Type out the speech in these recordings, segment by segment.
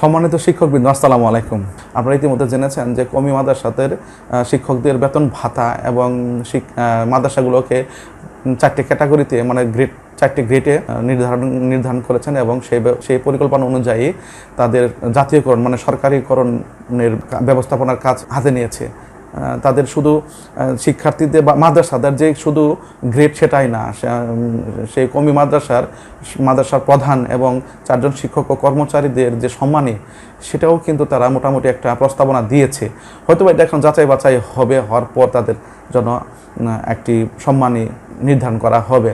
সম্মানিত শিক্ষকবৃন্দ, আসসালামু আলাইকুম। আপনারা ইতিমধ্যে জেনেছেন যে কমি মাদ্রাসাদের শিক্ষকদের বেতন ভাতা এবং মাদ্রাসাগুলোকে চারটি ক্যাটাগরিতে মানে গ্রেড, চারটি গ্রেডে নির্ধারণ নির্ধারণ করেছেন এবং সেই সেই পরিকল্পনা অনুযায়ী তাদের জাতীয়করণ মানে সরকারিকরণের ব্যবস্থাপনার কাজ হাতে নিয়েছে। তাদের শুধু শিক্ষার্থীদের বা মাদ্রাসাদের যে শুধু গ্রেড সেটাই না সেই কমি মাদ্রাসার মাদ্রাসার প্রধান এবং চারজন শিক্ষক ও কর্মচারীদের যে সম্মানী, সেটাও কিন্তু তারা মোটামুটি একটা প্রস্তাবনা দিয়েছে। হয়তো এটা এখন যাচাই বাছাই হবে, হওয়ার পর তাদের জন্য একটি সম্মানী নির্ধারণ করা হবে।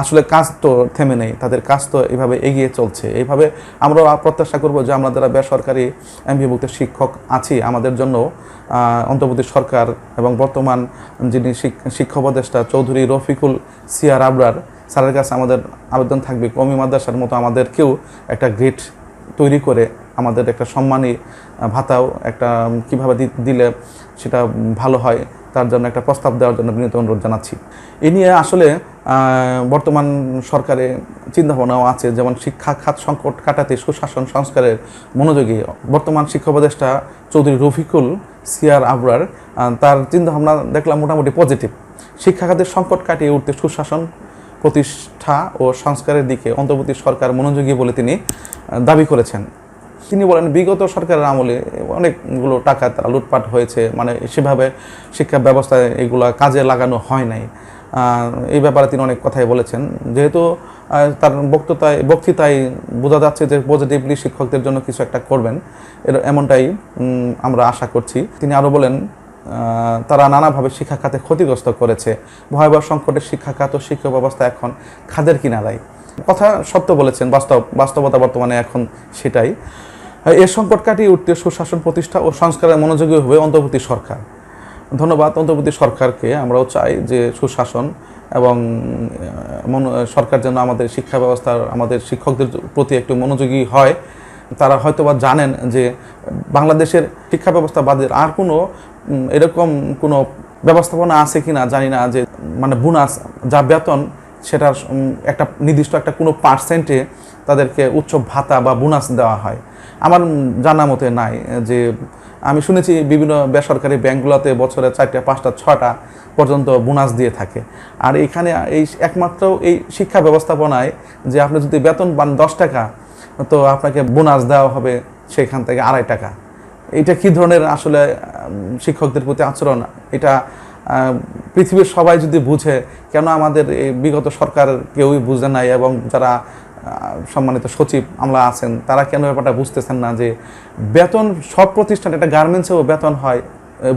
আসলে কাজ তো থেমে নেই, তাদের কাজ তো এইভাবে এগিয়ে চলছে। এইভাবে আমরা প্রত্যাশা করব যে আমরা যারা বেসরকারি এমপিভুক্ত শিক্ষক আছি, আমাদের জন্য অন্তর্বর্তী সরকার এবং বর্তমান যিনি শিক- শিক্ষা উপদেষ্টা চৌধুরী রফিকুল সিয়ার আবরার, স্যারের কাছে আমাদের আবেদন থাকবে। কমি মাদ্রাসার মতো আমাদেরকেও একটা গ্রেড তৈরি করে আমাদের একটা সম্মানী ভাতাও একটা কীভাবে দিলে সেটা ভালো হয়, তার জন্য একটা প্রস্তাব দেওয়ার জন্য বিনীত অনুরোধ জানাচ্ছি। এ নিয়ে আসলে বর্তমান সরকারে চিন্তাভাবনাও আছে, যেমন শিক্ষা খাত সংকট কাটাতে সুশাসন সংস্কারের মনোযোগী। বর্তমান শিক্ষা উপদেষ্টা চৌধুরী রফিকুল সিয়ার আবরার তার চিন্তাভাবনা দেখলাম মোটামুটি পজিটিভ শিক্ষা খাতের সংকট কাটিয়ে উঠতে সুশাসন প্রতিষ্ঠা ও সংস্কারের দিকে অন্তর্বর্তী সরকার মনোযোগী বলে তিনি দাবি করেছেন। তিনি বলেন, বিগত সরকারের আমলে অনেকগুলো টাকা তারা লুটপাট হয়েছে মানে সেভাবে শিক্ষা ব্যবস্থায় এগুলো কাজে লাগানো হয় নাই। এই ব্যাপারে তিনি অনেক কথাই বলেছেন। যেহেতু তার বক্তৃতায় বক্তৃতায় বোঝা যাচ্ছে যে পজিটিভলি শিক্ষকদের জন্য কিছু একটা করবেন। এর, এমনটাই আমরা আশা করছি। তিনি আরও বলেন তারা নানাভাবে শিক্ষা খাতে ক্ষতিগ্রস্ত করেছে। ভয়াবহ সংকটের শিক্ষা খাত ও শিক্ষা ব্যবস্থা এখন খাদের কিনারায়। কথা সত্য বলেছেন, বাস্তব, বাস্তবতা বর্তমানে এখন সেটাই। এর সংকট কাটিয়ে উঠতে সুশাসন প্রতিষ্ঠা ও সংস্কারের মনোযোগী হবে অন্তর্বর্তী সরকার। ধন্যবাদ, অন্তর্বর্তী সরকারকে আমরাও চাই যে সুশাসন এবং সরকার যেন আমাদের শিক্ষা ব্যবস্থার, আমাদের শিক্ষকদের প্রতি একটু মনোযোগী হয়। তারা হয়তোবা জানেন যে বাংলাদেশের শিক্ষা ব্যবস্থা বাদের আর কোনো এরকম কোনো ব্যবস্থাপনা আছে কিনা জানি না যে মানে বোনাস, যা বেতন সেটার একটা নির্দিষ্ট একটা কোনো পার্সেন্টে তাদেরকে উচ্চ ভাতা বা বোনাস দেওয়া হয়। আমার জানা মতে নাই, যে আমি শুনেছি বিভিন্ন বেসরকারি ব্যাংকগুলোতে বছরে চারটা, পাঁচটা ছটা পর্যন্ত বোনাস দিয়ে থাকে। আর এখানে এই একমাত্র এই শিক্ষা ব্যবস্থাপনায় যে আপনি যদি বেতন পান দশ টাকা, তো আপনাকে বোনাস দেওয়া হবে সেখান থেকে আড়াই টাকা। এটা কি ধরনের আসলে শিক্ষকদের প্রতি আচরণ? এটা পৃথিবীর সবাই যদি বুঝে কেন আমাদের এই বিগত সরকার কেউই বুঝে নাই এবং যারা সম্মানিত সচিব আমলা আছেন, তারা কেন ব্যাপারটা বুঝতেছেন না যে বেতন, সব প্রতিষ্ঠান একটা গার্মেন্টসেও বেতন হয়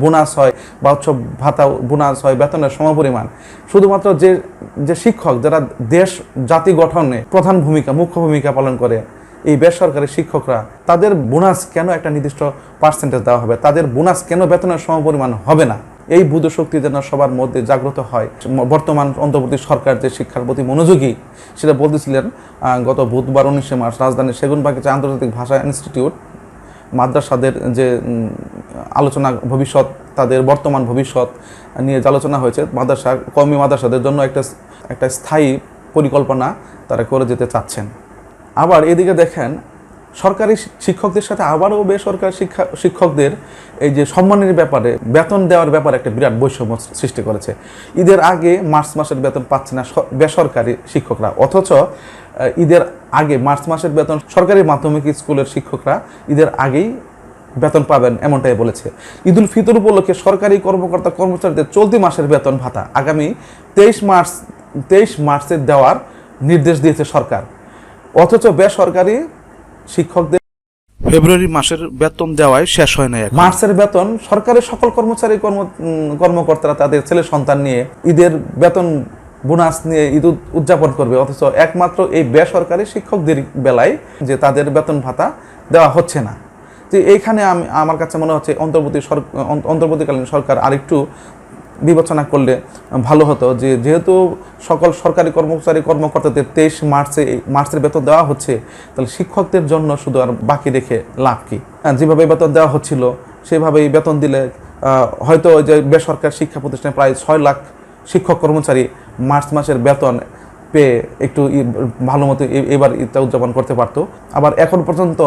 বোনাস হয়, বা উৎসব ভাতা বোনাস হয়, বেতনের সমপরিমাণ। শুধুমাত্র যে যে শিক্ষক, যারা দেশ, জাতি গঠনে প্রধান ভূমিকা, মুখ্য ভূমিকা পালন করে, এই বেসরকারি শিক্ষকরা, তাদের বোনাস কেন একটা নির্দিষ্ট পার্সেন্টেজ দেওয়া হবে? তাদের বোনাস কেন বেতনের সমপরিমাণ হবে না? এই বুধ শক্তি যেন সবার মধ্যে জাগ্রত হয়। বর্তমান অন্তর্বর্তী সরকার যে শিক্ষার প্রতি মনোযোগী, সেটা বলতেছিলেন গত বুধবার উনিশে মার্চ রাজধানীর সেগুনবাগিচা আন্তর্জাতিক ভাষা ইনস্টিটিউট, মাদ্রাসাদের যে আলোচনা ভবিষ্যৎ, তাদের বর্তমান ভবিষ্যৎ নিয়ে যে আলোচনা হয়েছে, মাদ্রাসা কর্মী মাদ্রাসাদের জন্য একটা একটা স্থায়ী পরিকল্পনা তারা করে যেতে চাচ্ছেন। আবার এদিকে দেখেন সরকারি শিক্ষকদের সাথে আবারও বেসরকারি শিক্ষা শিক্ষকদের এই যে সম্মানের ব্যাপারে বেতন দেওয়ার ব্যাপারে একটা বিরাট বৈষম্য সৃষ্টি করেছে। ঈদের আগে মার্চ মাসের বেতন পাচ্ছে না বেসরকারি শিক্ষকরা। অথচ ঈদের আগে মার্চ মাসের বেতন সরকারি মাধ্যমিক স্কুলের শিক্ষকরা ঈদের আগেই বেতন পাবেন এমনটাই বলেছে। ঈদুল ফিতর উপলক্ষে সরকারি কর্মকর্তা কর্মচারীদের চলতি মাসের বেতন ভাতা আগামী তেইশ মার্চ, তেইশ মার্চে দেওয়ার নির্দেশ দিয়েছে সরকার। অথচ বেসরকারি শিক্ষকদের ফেব্রুয়ারি মাসের বেতন দেওয়ায় শেষ হয় না মার্চের বেতন সরকারের সকল কর্মচারী কর্ম কর্মকর্তারা তাদের ছেলে সন্তান নিয়ে ঈদের বেতন বোনাস নিয়ে ঈদ উদযাপন করবে। অথচ একমাত্র এই বেসরকারি শিক্ষকদের বেলায় যে তাদের বেতন ভাতা দেওয়া হচ্ছে না। যে এইখানে আমি আমার কাছে মনে হচ্ছে অন্তর্বর্তী সর- অন্তর্বর্তীকালীন সরকার আরেকটু বিবেচনা করলে ভালো হতো। যে যেহেতু সকল সরকারি কর্মচারী কর্মকর্তাদের তেইশ মার্চে মার্চের বেতন দেওয়া হচ্ছে তাহলে শিক্ষকদের জন্য শুধু আর বাকি রেখে লাভ কি? হ্যাঁ, যেভাবে বেতন দেওয়া হচ্ছিল সেভাবেই বেতন দিলে হয়তো যে বেসরকারি শিক্ষা প্রতিষ্ঠানে প্রায় ছয় লাখ শিক্ষক কর্মচারী মার্চ মাসের বেতন পেয়ে একটু ভালো মতো এবার ঈদটা উদযাপন করতে পারতো। আবার এখন পর্যন্ত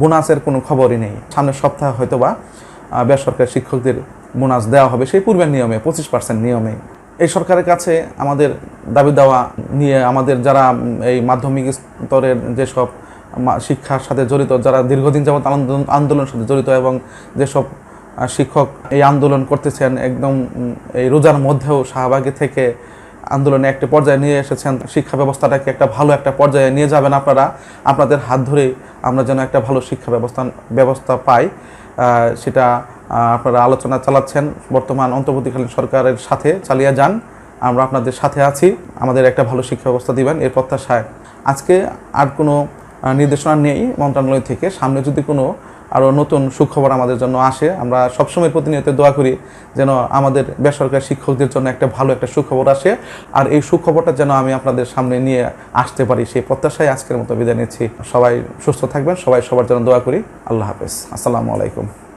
বোনাসের কোনো খবরই নেই। সামনের সপ্তাহে হয়তো বা বেসরকারি শিক্ষকদের বোনাস দেওয়া হবে। সেই পূর্বের নিয়মে, পঁচিশ পার্সেন্ট নিয়মে। এই সরকারের কাছে আমাদের দাবি দেওয়া নিয়ে আমাদের যারা এই মাধ্যমিক স্তরের যেসব শিক্ষার সাথে জড়িত, যারা দীর্ঘদিন যাবত আন্দোলন, আন্দোলনের সাথে জড়িত এবং যেসব শিক্ষক এই আন্দোলন করতেছেন, একদম এই রোজার মধ্যেও শাহবাগে থেকে আন্দোলনে একটা পর্যায়ে নিয়ে এসেছেন, শিক্ষা ব্যবস্থাটাকে একটা ভালো একটা পর্যায়ে নিয়ে যাবেন আপনারা। আপনাদের হাত ধরে আমরা যেন একটা ভালো শিক্ষা ব্যবস্থা ব্যবস্থা পাই। সেটা আপনারা আলোচনা চালাচ্ছেন। বর্তমান অন্তর্বর্তীকালীন সরকারের সাথে চালিয়ে যান। আমরা আপনাদের সাথে আছি। আমাদের একটা ভালো শিক্ষা ব্যবস্থা দিবেন এর প্রত্যাশায়। আজকে আর কোনো নির্দেশনা নেই মন্ত্রণালয় থেকে। সামনে যদি কোনো আরও নতুন সুখবর আমাদের জন্য আসে। আমরা সবসময় প্রতিনিয়ত দোয়া করি যেন আমাদের বেসরকারি শিক্ষকদের জন্য একটা ভালো একটা সুখবর আসে। আর এই সুখবরটা যেন আমি আপনাদের সামনে নিয়ে আসতে পারি, সেই প্রত্যাশায় আজকের মতো বিদায় নিচ্ছি। সবাই সুস্থ থাকবেন, সবাই সবার জন্য দোয়া করি। আল্লাহ হাফেজ। আসসালামু আলাইকুম।